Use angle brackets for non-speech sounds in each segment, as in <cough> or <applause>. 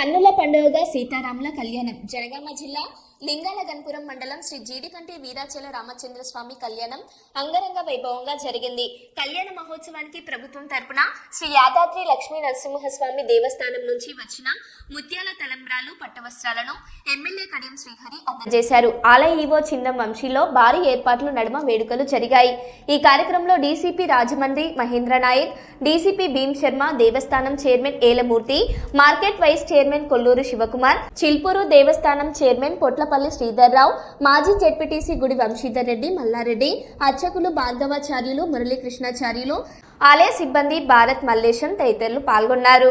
కన్నుల పండుగగా సీతారాముల కళ్యాణం. జనగామ జిల్లా లింగాల గన్పురం మండలం శ్రీ జీడికంటి వీరాచల రామచంద్ర స్వామి కళ్యాణం అంగరంగ వైభవంగా జరిగింది. కళ్యాణ మహోత్సవానికి ప్రభుత్వం తరపున శ్రీ యాదాద్రి లక్ష్మీ నరసింహస్వామి దేవస్థానం నుంచి వచ్చిన ముత్యాల తలంబ్రాలు పట్టవస్త్రాలను ఎమ్మెల్యే కడియం శ్రీహరి అందజేశారు. ఆలయ ఈవో చిందం వంశీలో భారీ ఏర్పాట్లు నడుమ వేడుకలు జరిగాయి. ఈ కార్యక్రమంలో డీసీపీ రాజమండ్రి మహేంద్ర నాయక్ డీసీపీ భీమ్ శర్మ దేవస్థానం chairman Elamurthy market vice chairman Kolluru Shivakumar Chilpuru దేవస్థానం చైర్మన్ పొట్లపల్లి శ్రీధర్రావు మాజీ జెడ్పీటీసీ గుడి వంశీధర్ రెడ్డి మల్లారెడ్డి అర్చకులు బాంధవాచార్యులు మురళీకృష్ణాచార్యులు ఆలయ సిబ్బంది భారత్ మల్లేశం తదితరులు పాల్గొన్నారు.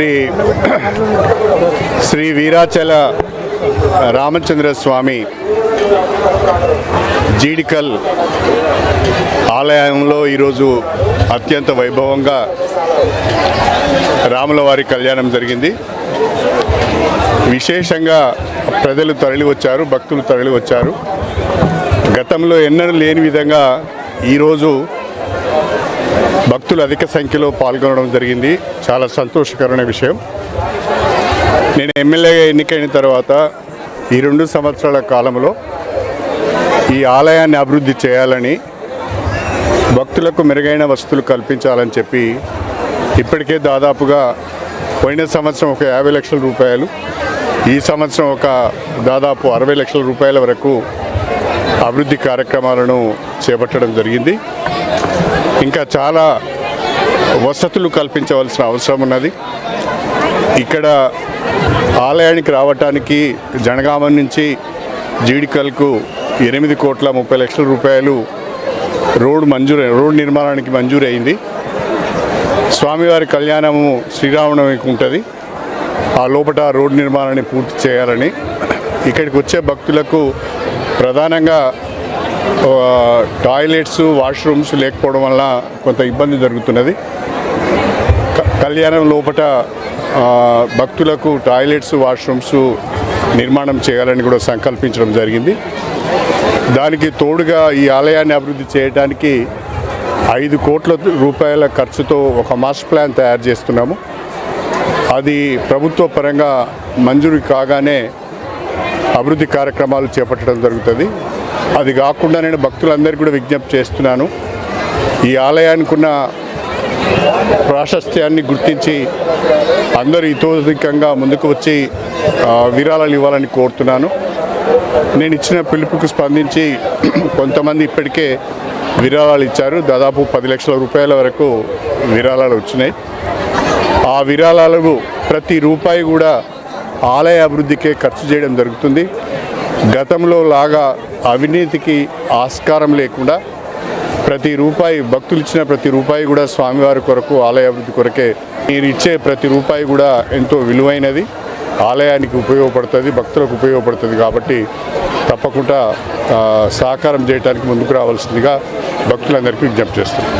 శ్రీ శ్రీ వీరాచల రామచంద్ర స్వామి జీడికల్ ఆలయంలో ఈరోజు అత్యంత వైభవంగా రాముల వారి కళ్యాణం జరిగింది. విశేషంగా ప్రజలు తరలి వచ్చారు భక్తులు తరలి వచ్చారు. గతంలో ఎన్నడూ లేని విధంగా ఈరోజు భక్తులు అధిక సంఖ్యలో పాల్గొనడం జరిగింది. చాలా సంతోషకరమైన విషయం. నేను ఎమ్మెల్యేగా ఎన్నికైన తర్వాత ఈ రెండు సంవత్సరాల కాలంలో ఈ ఆలయాన్ని అభివృద్ధి చేయాలని భక్తులకు మెరుగైన వసతులు కల్పించాలని చెప్పి ఇప్పటికే దాదాపుగా పోయిన సంవత్సరం ఒక యాభై లక్షల రూపాయలు ఈ సంవత్సరం ఒక దాదాపు అరవై లక్షల రూపాయల వరకు అభివృద్ధి కార్యక్రమాలను చేపట్టడం జరిగింది. ఇంకా చాలా వసతులు కల్పించవలసిన అవసరం ఉన్నది. ఇక్కడ ఆలయానికి రావటానికి జనగామ నుంచి జీడికల్కు ఎనిమిది కోట్ల ముప్పై లక్షల రూపాయలు రోడ్ మంజూరు రోడ్ నిర్మాణానికి మంజూరైంది. స్వామివారి కళ్యాణము శ్రీరామనవమికి ఉంటుంది. ఆ లోపల రోడ్ నిర్మాణాన్ని పూర్తి చేయాలని ఇక్కడికి వచ్చే భక్తులకు ప్రధానంగా టాయిలెట్స్ వాష్రూమ్స్ లేకపోవడం వల్ల కొంత ఇబ్బంది జరుగుతున్నది. క- కళ్యాణం లోపల భక్తులకు టాయిలెట్స్ వాష్రూమ్స్ నిర్మాణం చేయాలని కూడా సంకల్పించడం జరిగింది. దానికి తోడుగా ఈ ఆలయాన్ని అభివృద్ధి చేయడానికి ఐదు కోట్ల రూపాయల ఖర్చుతో ఒక మాస్టర్ ప్లాన్ తయారు చేస్తున్నాము. అది ప్రభుత్వ పరంగా మంజూరు కాగానే అభివృద్ధి కార్యక్రమాలు చేపట్టడం జరుగుతుంది. అది కాకుండా నేను భక్తులందరికీ కూడా విజ్ఞప్తి చేస్తున్నాను. ఈ ఆలయానికి ఉన్న ప్రాశస్త్యాన్ని గుర్తించి అందరూ ఇతోధికంగా ముందుకు వచ్చి విరాళాలు ఇవ్వాలని కోరుతున్నాను. నేను ఇచ్చిన పిలుపుకు స్పందించి <clears throat> కొంతమంది ఇప్పటికే విరాళాలు ఇచ్చారు. దాదాపు పది లక్షల రూపాయల వరకు విరాళాలు వచ్చినాయి. ఆ విరాళాలకు ప్రతి రూపాయి కూడా ఆలయ అభివృద్ధికే ఖర్చు చేయడం జరుగుతుంది. గతంలో లాగా అవినీతికి ఆస్కారం లేకుండా ప్రతి రూపాయి భక్తులు ఇచ్చిన ప్రతి రూపాయి కూడా స్వామివారి కొరకు ఆలయ అభివృద్ధి కొరకే మీరు ఇచ్చే ప్రతి రూపాయి కూడా ఎంతో విలువైనది. ఆలయానికి ఉపయోగపడుతుంది భక్తులకు ఉపయోగపడుతుంది కాబట్టి తప్పకుండా సహకారం చేయడానికి ముందుకు రావాల్సిందిగా భక్తులందరికీ విజ్ఞప్తి చేస్తున్నాను